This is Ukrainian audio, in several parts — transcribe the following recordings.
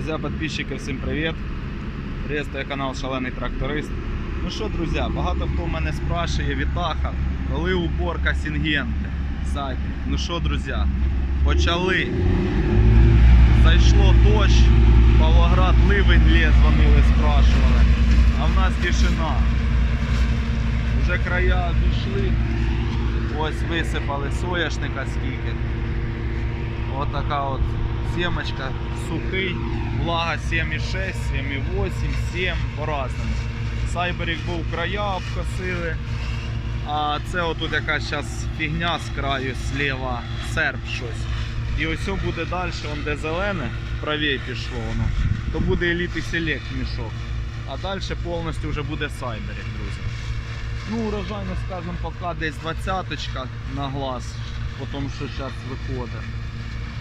Друзья, подписчики, всім привіт! Приветствую канал Шалений Тракторист. Ну що, друзі, багато хто в мене спрашує Вітаха, коли уборка Сінгенти. Сайт. Ну що, друзі, почали. Зайшло дощ, Павлоград ливень лє, дзвонили, спрашували. А в нас тишина. Уже края дійшли. Ось висипали соняшника скільки. От така от семочка сухий, влага 7,6, 7,8, 7 по-разному. Сайберік був края обкосили. А це отут якась зараз фігня з краю зліва, серп щось. І ось буде далі, он де зелене, правій пішло воно, то буде Elite Select мішок. А далі повністю вже буде Сайберік, друзі. Ну, урожайно, скажімо, поки десь двадцяточка на глаз, по тому що зараз виходить.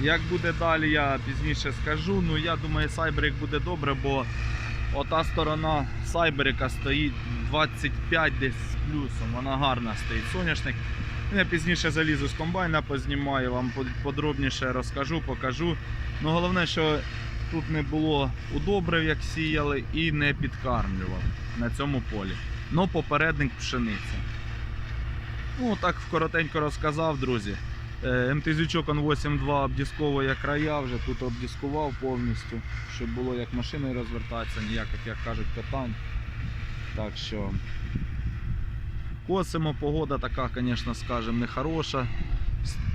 Як буде далі, я пізніше скажу. Ну я думаю, Сайберік буде добре, бо ота сторона Сайберіка стоїть 25 десь з плюсом. Вона гарна стоїть. Соняшник. Я пізніше залізу з комбайна, познімаю, вам подробніше розкажу, покажу. Ну головне, що тут не було удобрив, як сіяли, і не підкармлював на цьому полі. Ну, попередник пшениця. Ну, так коротенько розказав, друзі. МТЗючок он 8.2 обдісковує края, вже тут обдіскував повністю, щоб було як машиною розвертатися, ніяких, як кажуть, питань. Так що косимо, погода така, звісно, скажемо, не хороша.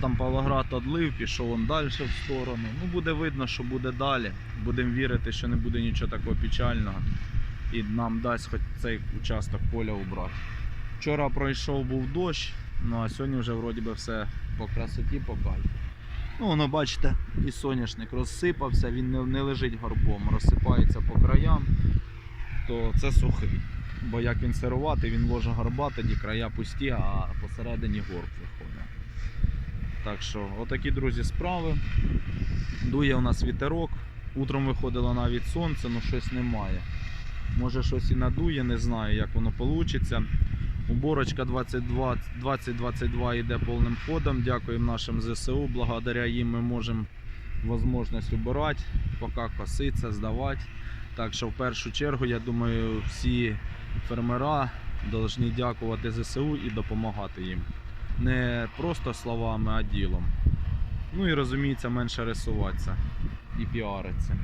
Там Павлоград одлив, пішов он далі в сторону. Ну, буде видно, що буде далі. Будемо вірити, що не буде нічого такого печального. І нам дасть хоч цей участок поля убрати. Вчора пройшов був дощ, ну а сьогодні вже вроді би все по красоті, по кайфу. Ну, воно бачите, і соняшник розсипався, він не, не лежить горбом, розсипається по краям, то це сухий. Бо як він сирувати, він ложе горба, тоді края пусті, а посередині горб виходить. Так що, отакі, друзі, справи. Дує у нас вітерок. Утром виходило навіть сонце, але щось немає. Може щось і надує, не знаю, як воно вийде. Уборочка 2022 йде повним ходом. Дякуємо нашим ЗСУ. Благодаря їм ми можемо можливість убирати, поки коситься, здавати. Так що в першу чергу, я думаю, всі фермера повинні дякувати ЗСУ і допомагати їм. Не просто словами, а ділом. Ну і розуміється, менше рисуватися і піаритися.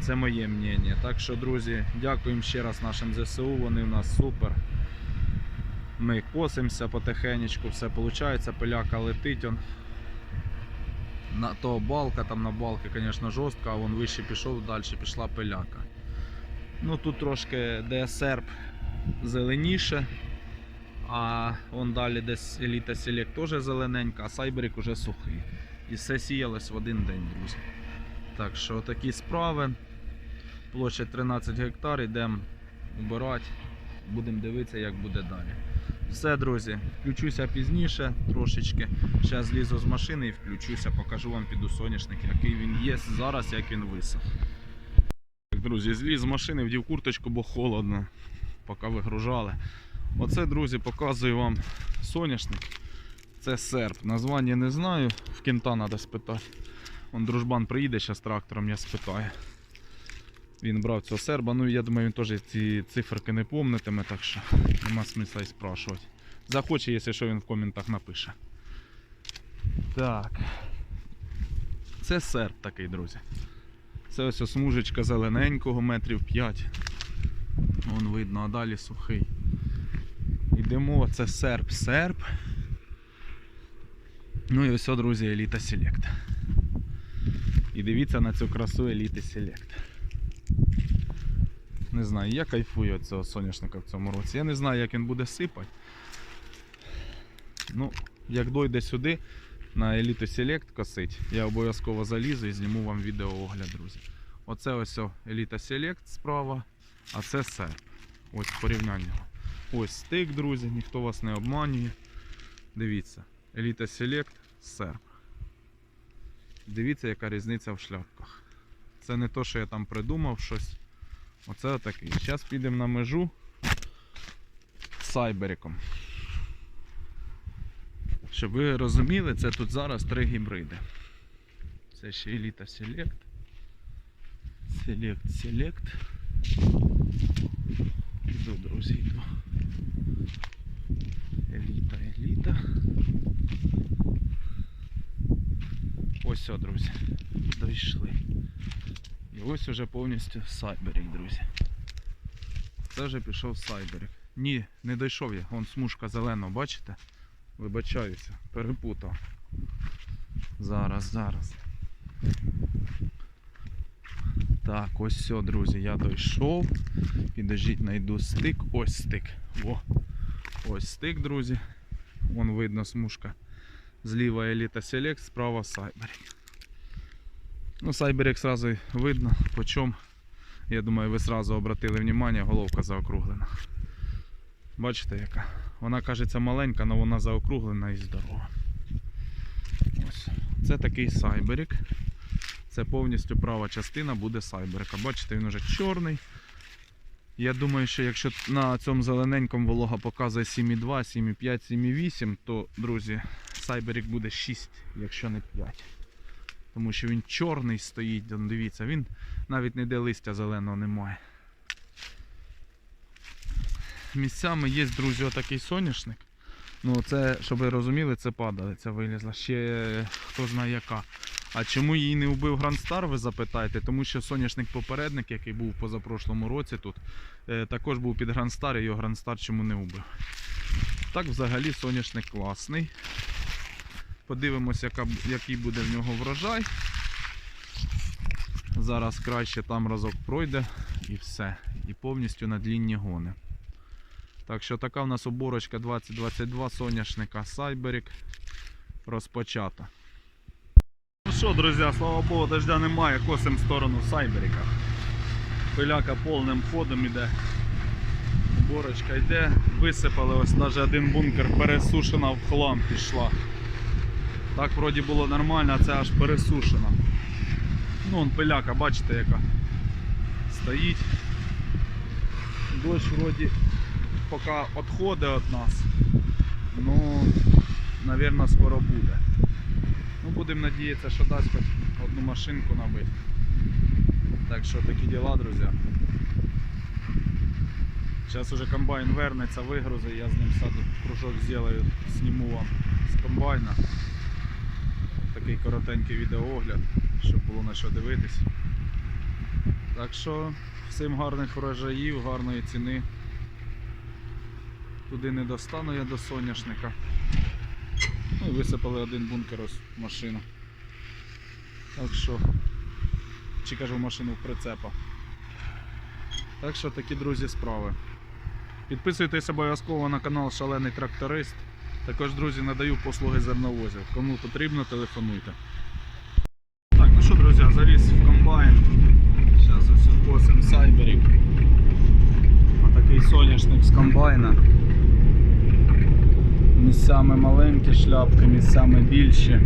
Це моє мнення. Так що, друзі, дякуємо ще раз нашим ЗСУ, вони в нас супер. Ми косимося потихенечку, все виходить, пиляка летить. Он. На то балка, там на балки, звісно, жорстко, а вон вище пішов, далі пішла пиляка. Ну тут трошки де серп зеленіше, а вон далі десь еліта Select теж зелененька, а сайберик уже сухий. І все сіялось в один день, друзі. Так що такі справи. Площа 13 гектар, йдемо убирати, будемо дивитися, як буде далі. Все, друзі, включуся пізніше трошечки. Зараз злізу з машини і включуся, покажу вам піду соняшник, який він є зараз, як він висох. Так, друзі, зліз з машини, вдів курточку, бо холодно, поки вигружали. Оце, друзі, показую вам соняшник. Це серп. Названня не знаю, в кінта треба спитати. Он дружбан приїде зараз трактором, я спитаю. Він брав цього серба, ну я думаю, він теж ці циферки не помнитиме, так що нема смисла і спрашувати. Захоче, якщо що він в коментах напише. Так. Це серп такий, друзі. Це ось смужечка зелененького, метрів 5. Вон видно, а далі сухий. Йдемо, це серп, серп. Ну і ось, друзі, Еліта Select. І дивіться на цю красу Elite Select. Не знаю, я кайфую від цього соняшника в цьому році. Я не знаю, як він буде сипати. Ну, як дойде сюди на Elite Select косить, я обов'язково залізу і зніму вам відеоогляд, друзі. Оце ось Elite Select справа, а це серп. Ось порівняння. Ось стик, друзі, ніхто вас не обманює. Дивіться, Elite Select, серп. Дивіться, яка різниця в шляпках. Це не то, що я там придумав щось. Оце отакий. Зараз підемо на межу з сайбериком. Щоб ви розуміли, це тут зараз три гібриди. Це ще Elite Select. Селект, селект. Іду, друзі, йду. Еліта, еліта. Ось, о, друзі. Дійшли. І ось уже повністю сайберік, друзі. Вже пішов сайберік. Ні, не дійшов я. Вон смужка зелена, бачите? Вибачаюся, перепутав. Зараз, зараз. Так, ось все, друзі, я дійшов. Підождіть, знайду стик. Ось стик. Во. Ось стик, друзі. Вон видно смужка. Зліва Еліта Select, справа Сайберік. Ну, Сайберік сразу видно, по чому. Я думаю, ви сразу обратили внимание, головка заокруглена. Бачите яка? Вона кажеться маленька, але вона заокруглена і здорова. Ось. Це такий сайберік. Це повністю права частина буде сайберика. Бачите, він уже чорний. Я думаю, що якщо на цьому зелененькому волога показує 7,2, 7,5, 7,8, то, друзі, сайберік буде 6, якщо не 5. Тому що він чорний стоїть, дивіться, він навіть ніде листя зеленого немає. Місцями є, друзі, отакий соняшник. Ну, це, щоб ви розуміли, це падалиця вилізла. Ще хто знає яка. А чому її не вбив Грандстар, ви запитаєте? Тому що соняшник попередник, який був позапрошлому році тут, е, також був під Грандстар, і його Грандстар чому не вбив. Так, взагалі, соняшник класний. Подивимося, який буде в нього врожай. Зараз краще там разок пройде і все. І повністю на длінні гони. Так що така в нас оборочка 2022 соняшника Сайберік розпочата. Ну що, друзі, слава Богу, дождя немає, косим в сторону Сайберіка. Пиляка повним ходом іде. Борочка йде, висипали ось навіть один бункер, пересушена в хлам пішла. Так вроді було нормально, а це аж пересушена. Ну, он пиляка, бачите, яка стоїть. Дощ вроді поки відходить від нас. Ну, мабуть, скоро буде. Ну, будемо надіятися, що дасть хоч одну машинку набити. Так що такі діла, друзі. Зараз уже комбайн вернеться, вигрузи, я з ним саду кружок зроблю, зніму вам з комбайна. Такий коротенький відеоогляд, щоб було на що дивитись. Так що всім гарних врожаїв, гарної ціни. Туди не достану я до соняшника. Ну і висипали один бункер ось в машину. Так що, чи кажу в машину в прицепа. Так що такі, друзі, справи. Підписуйтесь обов'язково на канал Шалений Тракторист. Також, друзі, надаю послуги зерновозів. Кому потрібно, телефонуйте. Так, ну що, друзі, заліз в комбайн. Зараз ось косим сайберік. Отакий соняшник з комбайна. Місцями маленькі шляпки, місцями більші.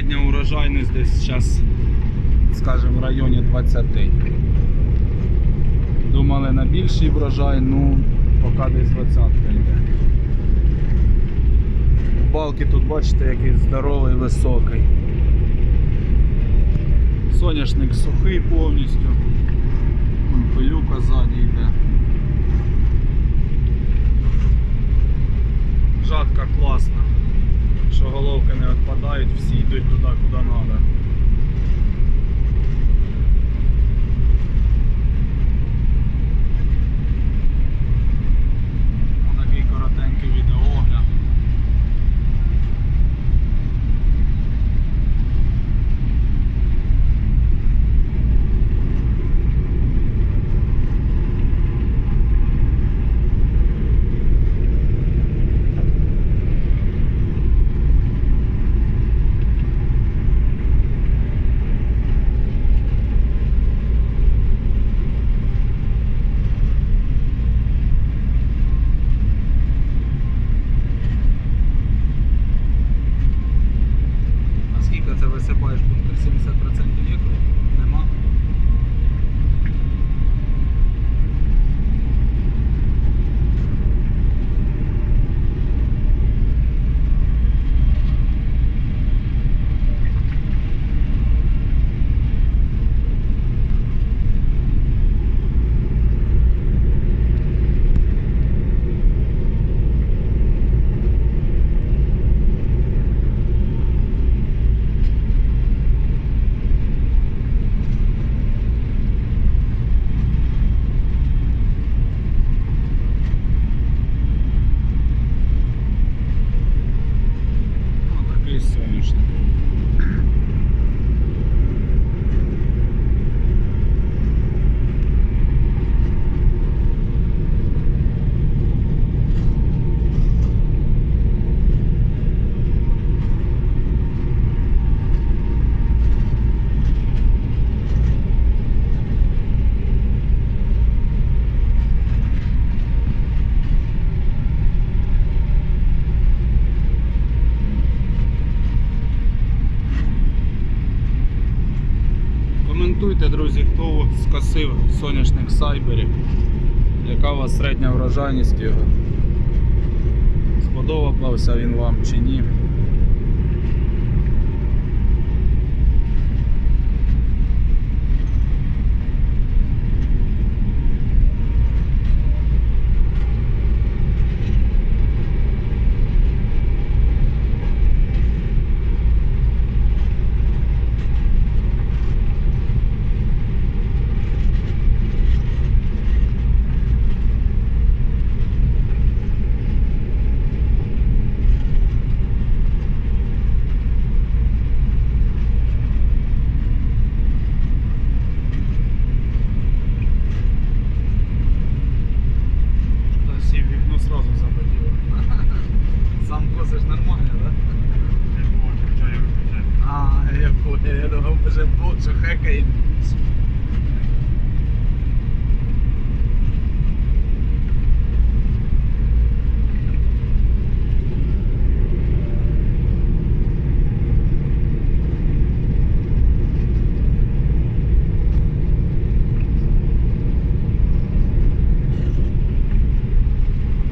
Середня урожайність десь зараз, скажімо, в районі 20. Думали на більший врожай, ну поки десь 20 йде. Балки тут бачите, який здоровий, високий. Соняшник сухий повністю. Вон пилюка ззаді йде. Жатка класна. Що головки не відпадають, всі йдуть туди, скосив соняшник сайберів. Яка у вас середня врожайність його? Сподобався він вам чи ні? Та сів вікно сразу забоділо. Сам косиш нормально, да? А, я понял, я думав, може бочу хекає.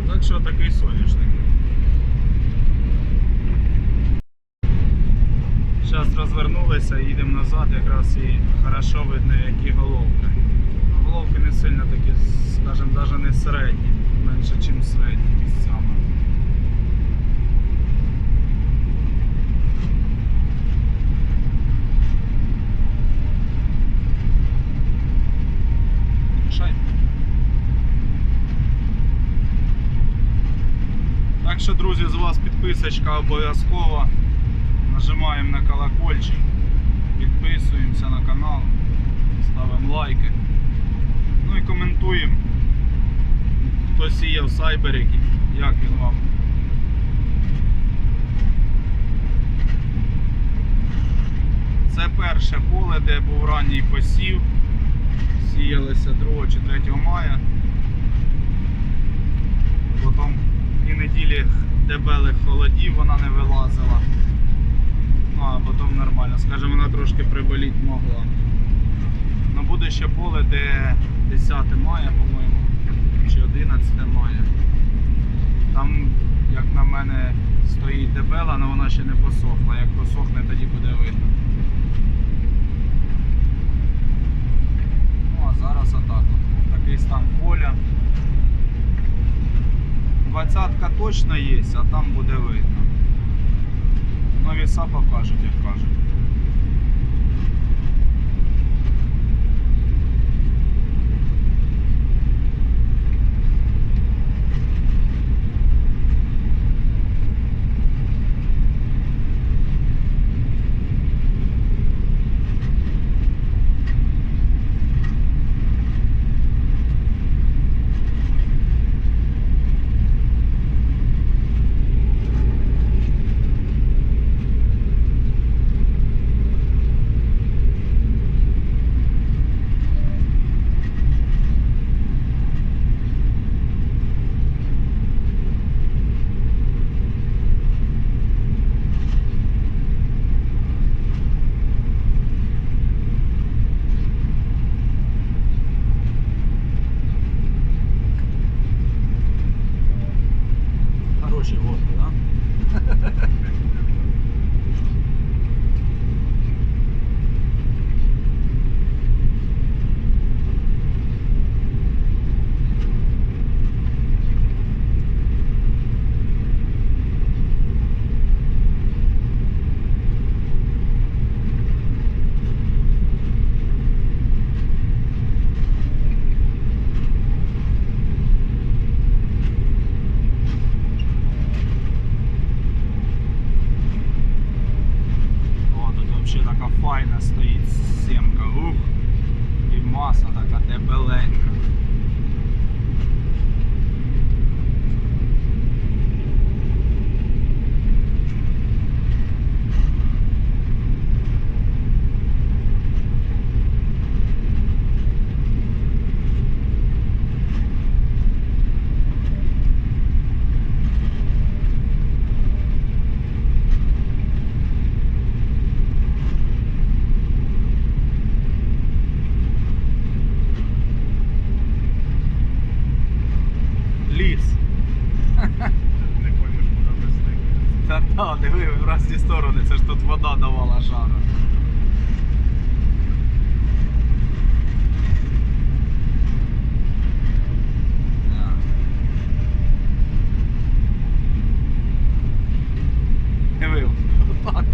Так що такий соняшник. Зараз розвернулися, їдемо назад, якраз і хорошо видно, які головки. Ну, Головки не сильно такі, скажімо, навіть не середні, менше, ніж середні місцями. Що, друзі, з вас підписочка обов'язково. Нажимаємо на колокольчик, підписуємося на канал, ставимо лайки. Ну і коментуємо. Хто сіяв сайберик, як він вам. Це перше поле, де був ранній посів. Сіялося 2 чи 3 мая. Потім дві неділі дебелих холодів вона не вилазила. А потім нормально. Скажімо, вона трошки приболіти могла. Ну буде ще поле, де 10 мая, по-моєму, чи 11 мая. Там, як на мене, стоїть дебела, але вона ще не посохла. Як посохне, тоді буде видно. Ну а зараз отак. от. Такий стан поля. Двадцятка точно є, а там буде видно. Ну, віса покажуть, як кажуть. Диви в різні сторони, це ж тут вода давала жару. Диви, отак.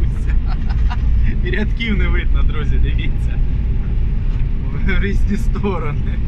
І рядків не видно, друзі, дивіться. В різні сторони.